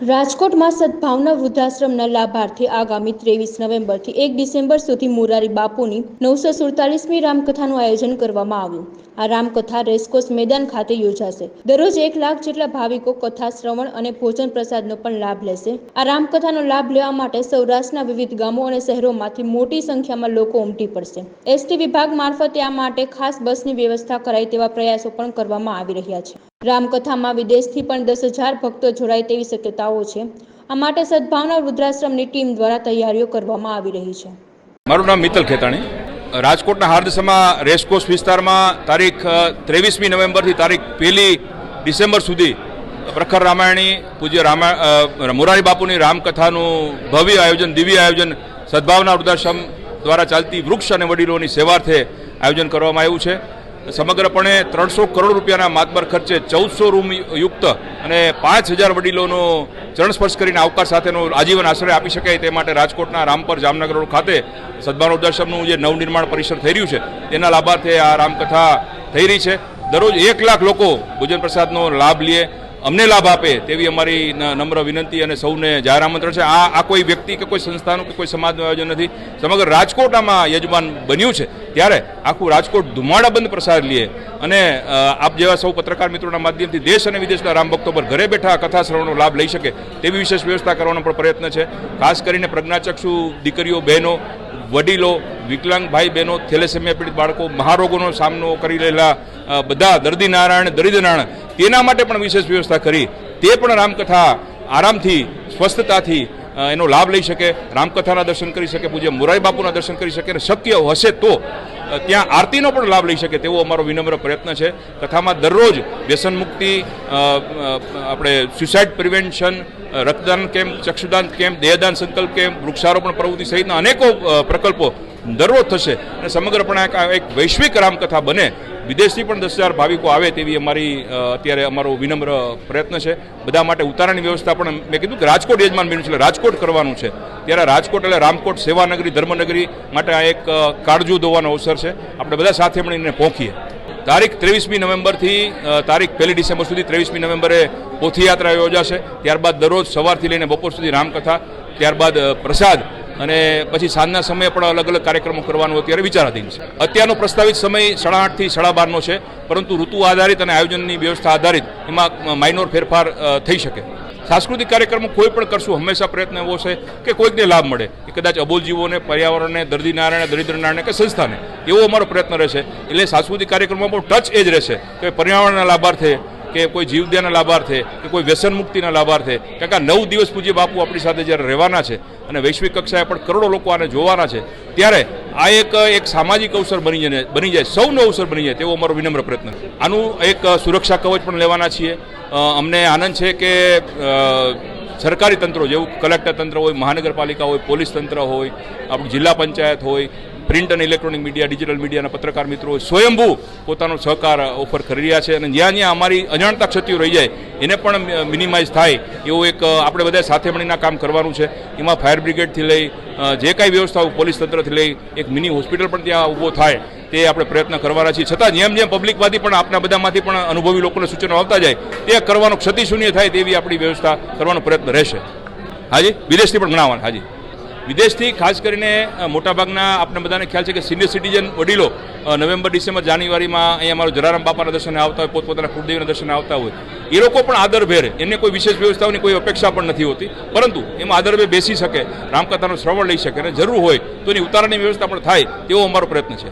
રાજકોટમાં સદભાવના વૃદ્ધાશ્રમના લાભાર્થી આગામી ત્રેવીસ નવેમ્બરથી એક ડિસેમ્બર સુધી મોરારી બાપુની નવસો સુડતાલીસમી રામકથાનું આયોજન કરવામાં આવ્યું. આ રામકથા રેસકોર્સ મેદાન ખાતે યોજાશે. દરરોજ એક લાખ જેટલા ભાવિકો કથા, શ્રવણ અને ભોજન પ્રસાદનો પણ લાભ લેશે. આ રામકથાનો લાભ લેવા માટે સૌરાષ્ટ્રના વિવિધ ગામો અને શહેરોમાંથી મોટી સંખ્યામાં લોકો ઉમટી પડશે. એસટી વિભાગ મારફતે આ માટે ખાસ બસની વ્યવસ્થા કરાય તેવા પ્રયાસો પણ કરવામાં આવી રહ્યા છે. રામકથામાં વિદેશથી પણ દસ હજાર ભક્તો જોડાય તેવી શક્યતાઓ છે. આ માટે સદભાવના વૃદ્ધાશ્રમની ટીમ દ્વારા તૈયારીઓ કરવામાં આવી રહી છે. મારું નામ મિત્તલ ખેતાણી. રાજકોટના હાર્દસમાં રેસકોર્સ વિસ્તારમાં તારીખ ત્રેવીસમી નવેમ્બરથી તારીખ પહેલી ડિસેમ્બર સુધી પ્રખર રામાયણી, પૂજ્ય રામા મોરારી બાપુની રામકથાનું ભવ્ય આયોજન, દિવ્ય આયોજન સદભાવના વૃદ્ધાશ્રમ દ્વારા ચાલતી વૃક્ષ અને વડીલોની સેવાર્થે આયોજન કરવામાં આવ્યું છે. સમગ્રપણે ત્રણસો કરોડ રૂપિયાના માતબર ખર્ચે ચૌદસો રૂમ યુક્ત અને પાંચ હજાર વડીલોનો ચરણ સ્પર્શ કરીને આવકાર સાથેનો આજીવન આશ્રય આપી શકાય તે માટે રાજકોટના રામપર જામનગર રોડ ખાતે સદભાવના વૃદ્ધાશ્રમનું જે નવનિર્માણ પરિસર થઈ રહ્યું છે, તેના લાભાર્થે આ રામકથા થઈ રહી છે. દરરોજ એક લાખ લોકો ભોજન પ્રસાદનો લાભ લે અમને લાભ આપે તેવી અમારી નમ્ર વિનંતી અને સૌને જાહેર આમંત્રણ છે. આ આ કોઈ વ્યક્તિ કે કોઈ સંસ્થાનું કે કોઈ સમાજનું આયોજન નથી. સમગ્ર રાજકોટ આમાં યજમાન બન્યું છે. ત્યારે આખું રાજકોટ ધુમાડાબંધ પ્રસાર લે. અને આપ જેવા સૌ પત્રકાર મિત્રોના માધ્યમથી દેશ અને વિદેશના રામ ભક્તો પર ઘરે બેઠા કથા શ્રવણનો લાભ લઈ શકે તેવી વિશેષ વ્યવસ્થા કરવાનો પણ પ્રયત્ન છે. ખાસ કરીને પ્રજ્ઞાચક્ષુ દીકરીઓ, બહેનો, વડીલો વિકલાંગ ભાઈ બહેનો, થેલેસેમિયા પીડિત બાળકો, મહારોગોનો સામનો કરી રહેલા બધા દર્દી નારાયણ, દરિદ્ર નારાયણ, તેના માટે પણ વિશેષ વ્યવસ્થા કરી. તે પણ રામકથા આરામથી, સ્વસ્થતાથી એનો લાભ લઈ શકે, રામકથાના દર્શન કરી શકે, પૂજ્ય મોરારી બાપુના દર્શન કરી શકે અને શક્ય હશે તો ત્યાં આરતીનો પણ લાભ લઈ શકે તેવો અમારો વિનમ્ર પ્રયત્ન છે. કથામાં દરરોજ વ્યસન મુક્તિ આપણે સુસાઇડ પ્રિવેન્શન રક્તદાન કેમ્પ, ચક્ષુદાન કેમ્પ, દેહદાન સંકલ્પ કેમ્પ, વૃક્ષારોપણ પ્રવૃત્તિ સહિતના અનેકો પ્રકલ્પો દરરોજ થશે અને સમગ્રપણે એક વૈશ્વિક રામકથા બને. વિદેશથી પણ દસ હજાર ભાવિકો આવે તેવી અમારી અત્યારે અમારો વિનમ્ર પ્રયત્ન છે. બધા માટે ઉતારાની વ્યવસ્થા પણ મેં કીધું કે રાજકોટ યજમાન બન્યું છે, એટલે રાજકોટ કરવાનું છે. ત્યારે રાજકોટ એટલે રામકોટ સેવાનગરી, ધર્મનગરી માટે આ એક કાળજુ દોવાનો અવસર છે. આપણે બધા સાથે મળીને પહોંચીએ. તારીખ ત્રેવીસમી નવેમ્બરથી તારીખ પહેલી ડિસેમ્બર સુધી ત્રેવીસમી નવેમ્બરે પોથીયાત્રા યોજાશે. ત્યારબાદ દરરોજ સવારથી લઈને બપોર સુધી રામકથા. ત્યારબાદ પ્રસાદ. અને પછી સાંજના સમયે પણ અલગ અલગ કાર્યક્રમો કરવાનો અત્યારે વિચારાધીન છે. અત્યારનો પ્રસ્તાવિત સમય સાડા આઠથી સાડા બારનો છે, પરંતુ ઋતુ આધારિત અને આયોજનની વ્યવસ્થા આધારિત એમાં માઇનોર ફેરફાર થઈ શકે. સાંસ્કૃતિક કાર્યક્રમો કોઈ પણ કરશું, હંમેશા પ્રયત્ન એવો છે કે કોઈકને લાભ મળે. એ કદાચ અબોલ જીવોને પર્યાવરણને દર્દી નારાયણ દરિદ્ર નારાયણ કે સંસ્થાને. એવો અમારો પ્રયત્ન રહેશે. એટલે સાંસ્કૃતિક કાર્યક્રમમાં પણ ટચ એ જ રહેશે કે પર્યાવરણના લાભાર્થે કે કોઈ જીવદયાના લાભાર્થે, કે કોઈ વ્યસન મુક્તિના લાભાર્થે. કારણ કે આ નવ દિવસ પૂજ્ય બાપુ આપણી સાથે જ્યારે રહેવાના છે અને વૈશ્વિક કક્ષાએ પણ કરોડો લોકો આને જોવાના છે, ત્યારે આ એક એક સામાજિક અવસર બની જાય બની જાય, સૌનો અવસર બની જાય તેવો અમારો વિનમ્ર પ્રયત્ન આનું એક સુરક્ષા કવચ પણ લેવાના છીએ. અમને આનંદ છે કે સરકારી તંત્રો, જેવું કલેક્ટર તંત્ર હોય, મહાનગરપાલિકા હોય, પોલીસ તંત્ર હોય, આપણું જિલ્લા પંચાયત હોય પ્રિન્ટ અને ઇલેક્ટ્રોનિક મીડિયા, ડિજિટલ મીડિયાના પત્રકાર મિત્રો સ્વયંભૂ પોતાનો સહકાર ઓફર કરી રહ્યા છે અને જ્યાં જ્યાં અમારી અજાણતા ક્ષતિઓ રહી જાય, એને પણ મિનિમાઇઝ થાય એવું એક આપણે બધા સાથે મળીને કામ કરવાનું છે. એમાં ફાયર બ્રિગેડથી લઈ જે કાંઈ વ્યવસ્થાઓ પોલીસ તંત્રથી લઈ, એક મિની હોસ્પિટલ પણ ત્યાં ઊભો થાય, તે આપણે પ્રયત્ન કરવાના છીએ. છતાં જેમ જેમ પબ્લિકમાંથી પણ આપણા બધામાંથી પણ અનુભવી લોકોને સૂચનો આવતા જાય, તે કરવાનો ક્ષતિ શૂન્ય થાય તેવી આપણી વ્યવસ્થા કરવાનો પ્રયત્ન રહેશે. હાજી, વિદેશથી પણ ભણાવવાના, હાજી. વિદેશથી ખાસ કરીને મોટાભાગના આપણે બધાને ખ્યાલ છે કે સિનિયર સિટીઝન વડીલો નવેમ્બર, ડિસેમ્બર, જાન્યુઆરીમાં અહીંયા અમારો જલારામ બાપાના દર્શને આવતા હોય, પોતપોતાના કુળદેવના દર્શને આવતા હોય. એ લોકો પણ આદરભેર, એમને કોઈ વિશેષ વ્યવસ્થાઓની કોઈ અપેક્ષા પણ નથી હોતી. પરંતુ એમાં આદરભેર બેસી શકે, રામકથાનું શ્રવણ લઈ શકે અને જરૂર હોય તો એની ઉતારાની વ્યવસ્થા પણ થાય તેવો અમારો પ્રયત્ન છે.